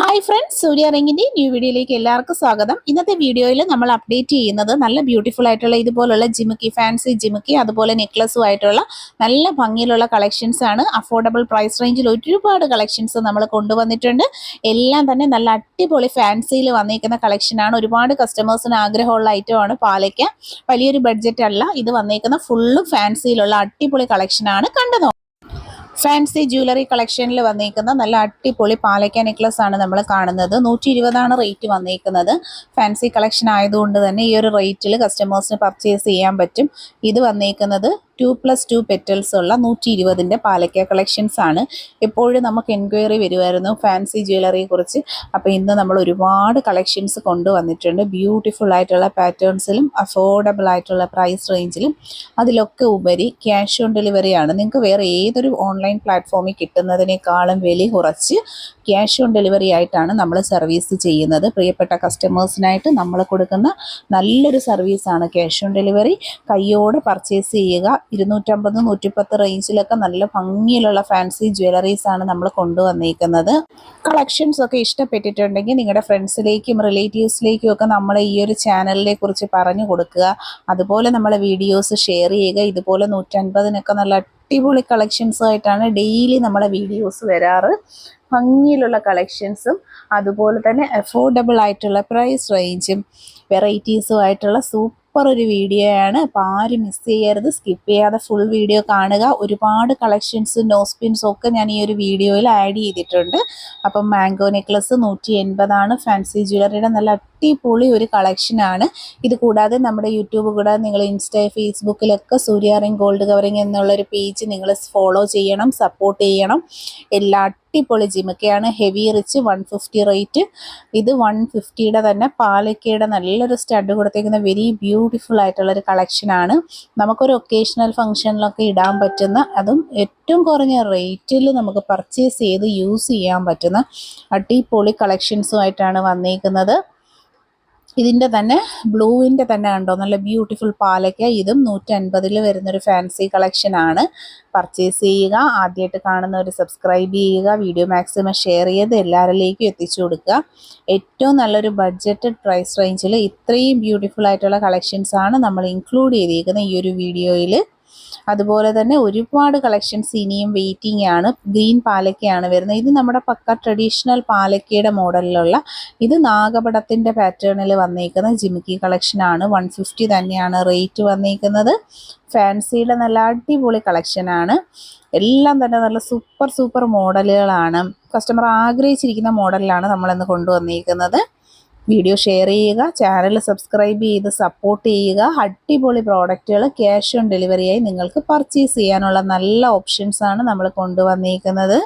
Hi friends സൂര്യ റിങ്ങിന്റെ new വീഡിയോയിലേക്ക് എല്ലാവർക്കും സ്വാഗതം. ഇന്നത്തെ വീഡിയോയിൽ നമ്മൾ അപ്ഡേറ്റ് ചെയ്യുന്നത് നല്ല ബ്യൂട്ടിഫുൾ ആയിട്ടുള്ള ഇതുപോലുള്ള ജിമുക്കി ഫാൻസി ജിമുക്കി അതുപോലെ നെക്ലസും ആയിട്ടുള്ള നല്ല ഭംഗിയിലുള്ള കളക്ഷൻസ് ആണ്. അഫോർഡബിൾ പ്രൈസ് റേഞ്ചിൽ ഒരുപാട് കളക്ഷൻസ് നമ്മൾ കൊണ്ടുവന്നിട്ടുണ്ട്. എല്ലാം തന്നെ നല്ല അടിപൊളി ഫാൻസിയിൽ വന്നിരിക്കുന്ന കളക്ഷനാണ് ഒരുപാട് കസ്റ്റമേഴ്സിന് ആഗ്രഹമുള്ള ഐറ്റമാണ് പാലയ്ക്ക. വലിയൊരു ബഡ്ജറ്റ് അല്ല. ഇത് വന്നേക്കുന്ന ഫുള്ളും ഫാൻസിയിലുള്ള അടിപൊളി കളക്ഷനാണ് കണ്ടു ഫാൻസി ജ്വല്ലറി കളക്ഷനിൽ വന്നിരിക്കുന്ന നല്ല അടിപൊളി പാലക്ക നെക്ലസ് ആണ് നമ്മൾ കാണുന്നത്. നൂറ്റി ഇരുപതാണ് റേറ്റ് വന്നിരിക്കുന്നത് ഫാൻസി കളക്ഷൻ ആയതുകൊണ്ട് തന്നെ ഈ ഒരു റേറ്റിൽ കസ്റ്റമേഴ്സിന് പർച്ചേസ് ചെയ്യാൻ പറ്റും. ഇത് വന്നിരിക്കുന്നത് ടു പ്ലസ് ടു പെറ്റൽസ് ഉള്ള നൂറ്റി ഇരുപതിന്റെ പാലക്ക കളക്ഷൻസ് ആണ്. എപ്പോഴും നമുക്ക് എൻക്വയറി വരുമായിരുന്നു. ഫാൻസി ജ്വല്ലറിയെ കുറിച്ച്. അപ്പോൾ ഇന്ന് നമ്മൾ ഒരുപാട് കളക്ഷൻസ് കൊണ്ടുവന്നിട്ടുണ്ട്. ബ്യൂട്ടിഫുൾ ആയിട്ടുള്ള പാറ്റേൺസിലും അഫോർഡബിൾ ആയിട്ടുള്ള പ്രൈസ് റേഞ്ചിലും അതിലൊക്കെ ഉപരി ക്യാഷ് ഓൺ ഡെലിവറിയാണ് നിങ്ങൾക്ക് വേറെ ഏതൊരു ഓൺലൈൻ പ്ലാറ്റ്ഫോമിൽ കിട്ടുന്നതിനേക്കാളും വില കുറച്ച് ക്യാഷ് ഓൺ ഡെലിവറി ആയിട്ടാണ് നമ്മൾ സർവീസ് ചെയ്യുന്നത്. പ്രിയപ്പെട്ട കസ്റ്റമേഴ്സിനായിട്ട് നമ്മൾ കൊടുക്കുന്ന നല്ലൊരു സർവീസാണ് ക്യാഷ് ഓൺ ഡെലിവറി കയ്യോടെ പർച്ചേസ് ചെയ്യുക. ഇരുന്നൂറ്റമ്പത് നൂറ്റിപ്പത്ത് റേഞ്ചിലൊക്കെ നല്ല ഭംഗിയിലുള്ള ഫാൻസി ജ്വല്ലറീസ് ആണ് നമ്മൾ കൊണ്ടുവന്നിരിക്കുന്നത് കളക്ഷൻസ് ഒക്കെ ഇഷ്ടപ്പെട്ടിട്ടുണ്ടെങ്കിൽ നിങ്ങളുടെ ഫ്രണ്ട്സിലേക്കും റിലേറ്റീവ്സിലേക്കും ഒക്കെ നമ്മളെ ഈ ഒരു ചാനലിനെ കുറിച്ച് പറഞ്ഞു കൊടുക്കുക. അതുപോലെ നമ്മളെ വീഡിയോസ് ഷെയർ ചെയ്യുക. ഇതുപോലെ നൂറ്റൻപതിനൊക്കെ നല്ല അടിപൊളി കളക്ഷൻസ് ആയിട്ടാണ് ഡെയിലി നമ്മളെ വീഡിയോസ് വരാറ്. ഭംഗിയിലുള്ള കളക്ഷൻസും അതുപോലെ തന്നെ അഫോർഡബിൾ ആയിട്ടുള്ള പ്രൈസ് റേഞ്ചും വെറൈറ്റീസും ആയിട്ടുള്ള സൂപ്പർ ഒരു വീഡിയോ ആണ് അപ്പോൾ ആരും മിസ് ചെയ്യരുത്. സ്കിപ്പ് ചെയ്യാതെ ഫുൾ വീഡിയോ കാണുക. ഒരുപാട് കളക്ഷൻസും നോസ്പിൻസും ഒക്കെ ഞാൻ ഈ ഒരു വീഡിയോയിൽ ആഡ് ചെയ്തിട്ടുണ്ട്. അപ്പം മാംഗോ നെക്ലസ് നൂറ്റി എൺപതാണ്. ഫാൻസി ജ്വല്ലറിയുടെ നല്ല അടിപൊളി ഒരു കളക്ഷനാണ് ഇത് കൂടാതെ നമ്മുടെ യൂട്യൂബ് കൂടാതെ നിങ്ങൾ ഇൻസ്റ്റ ഫേസ്ബുക്കിലൊക്കെ സൂര്യ റിംഗ് ഗോൾഡ് കവറിംഗ് എന്നുള്ളൊരു പേജ് നിങ്ങൾ ഫോളോ ചെയ്യണം സപ്പോർട്ട് ചെയ്യണം. എല്ലാ അടിപൊളി ജിമിക്കയാണ്. Heavy rich one fifty rate ഇത് വൺ ഫിഫ്റ്റിയുടെ തന്നെ പാലക്കയുടെ നല്ലൊരു സ്റ്റഡ് കൊടുത്തേക്കുന്ന വെരി ബ്യൂട്ടിഫുൾ ആയിട്ടുള്ള ഒരു കളക്ഷനാണ് നമുക്കൊരു ഒക്കേഷണൽ ഫംഗ്ഷനിലൊക്കെ ഇടാൻ പറ്റുന്ന അതും ഏറ്റവും കുറഞ്ഞ റേറ്റിൽ നമുക്ക് പർച്ചേസ് ചെയ്ത് യൂസ് ചെയ്യാൻ പറ്റുന്ന അടിപൊളി കളക്ഷൻസുമായിട്ടാണ് വന്നേക്കുന്നത്. ഇതിന്റെ തന്നെ ബ്ലൂവിന്റെ തന്നെ കണ്ടോ? നല്ല ബ്യൂട്ടിഫുൾ പാലയ്ക്ക ഇതും നൂറ്റി അൻപതിൽ വരുന്നൊരു ഫാൻസി കളക്ഷനാണ് പർച്ചേസ് ചെയ്യുക ആദ്യമായിട്ട് കാണുന്നവർ സബ്സ്ക്രൈബ് ചെയ്യുക വീഡിയോ മാക്സിമം ഷെയർ ചെയ്ത് എല്ലാവരിലേക്കും എത്തിച്ചു കൊടുക്കുക. ഏറ്റവും നല്ലൊരു ബഡ്ജറ്റഡ് പ്രൈസ് റേഞ്ചിൽ ഇത്രയും ബ്യൂട്ടിഫുൾ ആയിട്ടുള്ള കളക്ഷൻസ് ആണ് നമ്മൾ ഇൻക്ലൂഡ് ചെയ്തിരിക്കുന്നത് ഈ ഒരു വീഡിയോയിൽ അതുപോലെ തന്നെ ഒരുപാട് കളക്ഷൻസ് ഇനിയും വെയിറ്റിംഗ് ആണ്. ഗ്രീൻ പാലക്കയാണ് വരുന്നത്. ഇത് നമ്മുടെ പക്ക ട്രഡീഷണൽ പാലക്കയുടെ മോഡലിലുള്ള ഇത് നാഗപടത്തിന്റെ പാറ്റേണിൽ വന്നേക്കുന്ന ജിമിക്കി കളക്ഷനാണ് വൺ ഫിഫ്റ്റി തന്നെയാണ് റേറ്റ് വന്നേക്കുന്നത്. ഫാൻസിയുടെ നല്ല അടിപൊളി കളക്ഷനാണ് എല്ലാം തന്നെ നല്ല സൂപ്പർ സൂപ്പർ മോഡലുകളാണ് കസ്റ്റമർ ആഗ്രഹിച്ചിരിക്കുന്ന മോഡലിലാണ് നമ്മളിന്ന് കൊണ്ടുവന്നിരിക്കുന്നത് വീഡിയോ ഷെയർ ചെയ്യുക ചാനൽ സബ്സ്ക്രൈബ് ചെയ്ത് സപ്പോർട്ട് ചെയ്യുക. അടിപൊളി പ്രോഡക്റ്റുകൾ ക്യാഷ് ഓൺ ഡെലിവറിയായി നിങ്ങൾക്ക് പർച്ചേസ് ചെയ്യാനുള്ള നല്ല ഓപ്ഷൻസാണ് നമ്മൾ കൊണ്ടുവന്നിരിക്കുന്നത്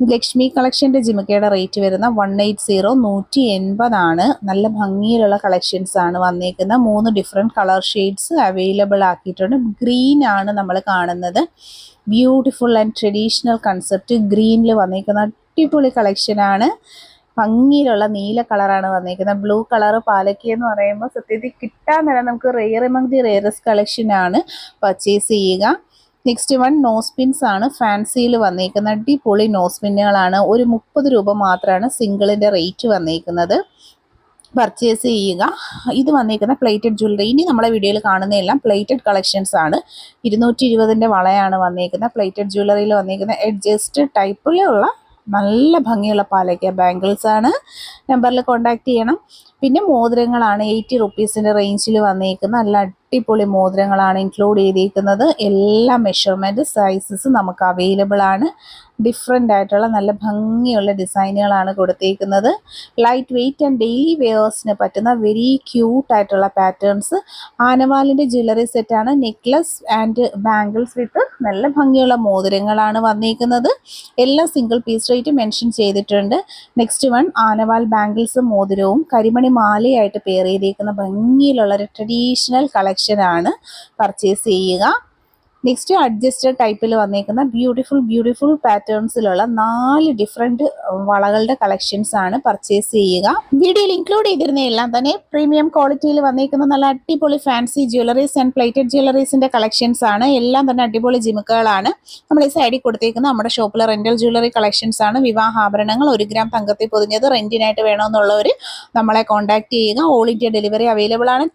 ലക്ഷ്മി കളക്ഷന്റെ ജിമിക്കയുടെ റേറ്റ് വരുന്ന വൺ എയ്റ്റ് സീറോ നൂറ്റി എൺപതാണ് നല്ല ഭംഗിയിലുള്ള കളക്ഷൻസ് ആണ് വന്നിരിക്കുന്നത് മൂന്ന് ഡിഫറെന്റ് കളർ ഷെയ്ഡ്സ് അവൈലബിൾ ആക്കിയിട്ടുണ്ട്. ഗ്രീൻ ആണ് നമ്മൾ കാണുന്നത്. ബ്യൂട്ടിഫുൾ ആൻഡ് ട്രഡീഷണൽ കൺസെപ്റ്റ് ഗ്രീനിൽ വന്നിരിക്കുന്ന അടിപൊളി കളക്ഷനാണ് ഭംഗിയിലുള്ള നീല കളറാണ് വന്നിരിക്കുന്നത്. ബ്ലൂ കളർ പാലക്കി എന്ന് പറയുമ്പോൾ സത്യത്തിൽ കിട്ടാൻ തന്നെ നമുക്ക് rare among the rarest collection ആണ് പർച്ചേസ് ചെയ്യുക. നെക്സ്റ്റ് വൺ നോസ് പിൻസ് ആണ് ഫാൻസിയിൽ വന്നിരിക്കുന്ന അടിപൊളി നോസ്പിന്നുകളാണ് ഒരു മുപ്പത് രൂപ മാത്രമാണ് സിംഗിളിന്റെ റേറ്റ് വന്നിരിക്കുന്നത്. പർച്ചേസ് ചെയ്യുക. ഇത് വന്നിരിക്കുന്ന പ്ലേറ്റഡ് ജ്വല്ലറി ഇനി നമ്മളെ വീഡിയോയിൽ കാണുന്ന എല്ലാം പ്ലേറ്റഡ് കളക്ഷൻസ് ആണ്. ഇരുന്നൂറ്റി ഇരുപതിന്റെ വളയാണ് വന്നിരിക്കുന്നത്. പ്ലേറ്റഡ് ജ്വല്ലറിയിൽ വന്നിരിക്കുന്ന അഡ്ജസ്റ്റ് ടൈപ്പിലുള്ള നല്ല ഭംഗിയുള്ള പാലക്ക ബാംഗിൾസ് ആണ്. നമ്പറിൽ കോൺടാക്ട് ചെയ്യണം. പിന്നെ മോതിരങ്ങളാണ് എയ്റ്റി റുപ്പീസിന്റെ റേഞ്ചിൽ വന്നിരിക്കുന്ന നല്ല അടിപൊളി മോതിരങ്ങളാണ് ഇൻക്ലൂഡ് ചെയ്തിരിക്കുന്നത് എല്ലാ മെഷർമെന്റ് സൈസസ് നമുക്ക് അവൈലബിൾ ആണ്. ഡിഫറെന്റ് ആയിട്ടുള്ള നല്ല ഭംഗിയുള്ള ഡിസൈനുകളാണ് കൊടുത്തേക്കുന്നത്. ലൈറ്റ് വെയ്റ്റ് ആൻഡ് ഡെയിലി വെയേഴ്സിന് പറ്റുന്ന വെരി ക്യൂട്ട് ആയിട്ടുള്ള പാറ്റേൺസ് ആനവാലിന്റെ ജ്വല്ലറി സെറ്റാണ് നെക്ലസ് ആൻഡ് ബാംഗിൾസ് വിത്ത് നല്ല ഭംഗിയുള്ള മോതിരങ്ങളാണ് വന്നിരിക്കുന്നത് എല്ലാ സിംഗിൾ പീസ് റേറ്റ് മെൻഷൻ ചെയ്തിട്ടുണ്ട്. നെക്സ്റ്റ് വൺ ആനവാൽ ബാംഗിൾസും മോതിരവും കരിമണി മാലയായിട്ട് പെയർ ചെയ്തിരിക്കുന്ന ഭംഗിയിലുള്ള ഒരു ട്രഡീഷണൽ കളക്ഷനാണ് പർച്ചേസ് ചെയ്യുക. നെക്സ്റ്റ് അഡ്ജസ്റ്റഡ് ടൈപ്പിൽ വന്നേക്കുന്ന ബ്യൂട്ടിഫുൾ ബ്യൂട്ടിഫുൾ പാറ്റേൺസിലുള്ള നാല് ഡിഫറെന്റ് വളകളുടെ കളക്ഷൻസ് ആണ് പർച്ചേസ് ചെയ്യുക. വീഡിയോയിൽ ഇൻക്ലൂഡ് ചെയ്തിരുന്ന എല്ലാം തന്നെ പ്രീമിയം ക്വാളിറ്റിയിൽ വന്നേക്കുന്ന നല്ല അടിപൊളി ഫാൻസി ജ്വല്ലറീസ് ആൻഡ് പ്ലേറ്റഡ് ജ്വല്ലറീസിന്റെ കളക്ഷൻസ് ആണ്. എല്ലാം തന്നെ അടിപൊളി ജിമുക്കുകളാണ് നമ്മൾ ഈ സൈഡിൽ കൊടുത്തേക്കുന്ന നമ്മുടെ ഷോപ്പിലെ റെന്റൽ ജ്വല്ലറി കളക്ഷൻസ് ആണ്. വിവാഹാഭരണങ്ങൾ ഒരു ഗ്രാം തങ്കത്തിൽ പൊതിഞ്ഞത് റെന്റിനായിട്ട് വേണമെന്നുള്ളവർ നമ്മളെ കോൺടാക്ട് ചെയ്യുക. ഓൾ ഇന്ത്യ ഡെലിവറി അവൈലബിൾ ആണ്.